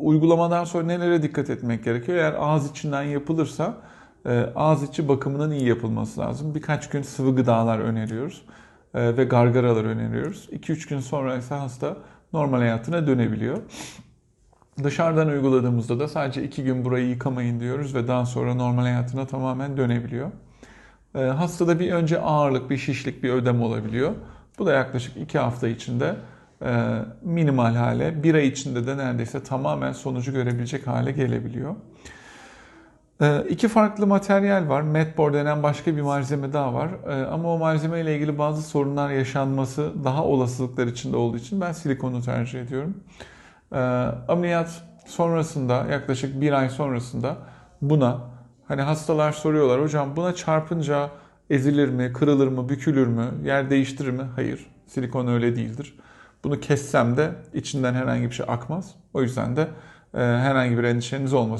uygulamadan sonra nelere dikkat etmek gerekiyor? Eğer ağız içinden yapılırsa e, ağız içi bakımının iyi yapılması lazım. Birkaç gün sıvı gıdalar öneriyoruz e, ve gargaralar öneriyoruz. 2-3 gün sonra ise hasta normal hayatına dönebiliyor. Dışarıdan uyguladığımızda da sadece 2 gün burayı yıkamayın diyoruz ve daha sonra normal hayatına tamamen dönebiliyor. E, Hastada bir önce ağırlık, bir şişlik, bir ödem olabiliyor. Bu da yaklaşık 2 hafta içinde minimal hale, bir ay içinde de neredeyse tamamen sonucu görebilecek hale gelebiliyor. E, İki farklı materyal var. Medbor denen başka bir malzeme daha var. E, Ama o malzeme ile ilgili bazı sorunlar yaşanması daha olasılıklar içinde olduğu için ben silikonu tercih ediyorum. E, Ameliyat sonrasında yaklaşık bir ay sonrasında buna hani hastalar soruyorlar hocam buna çarpınca ezilir mi, kırılır mı, bükülür mü, yer değiştirir mi? Hayır. Silikon öyle değildir. Bunu kessem de içinden herhangi bir şey akmaz. O yüzden de e, herhangi bir endişeniz olmasın.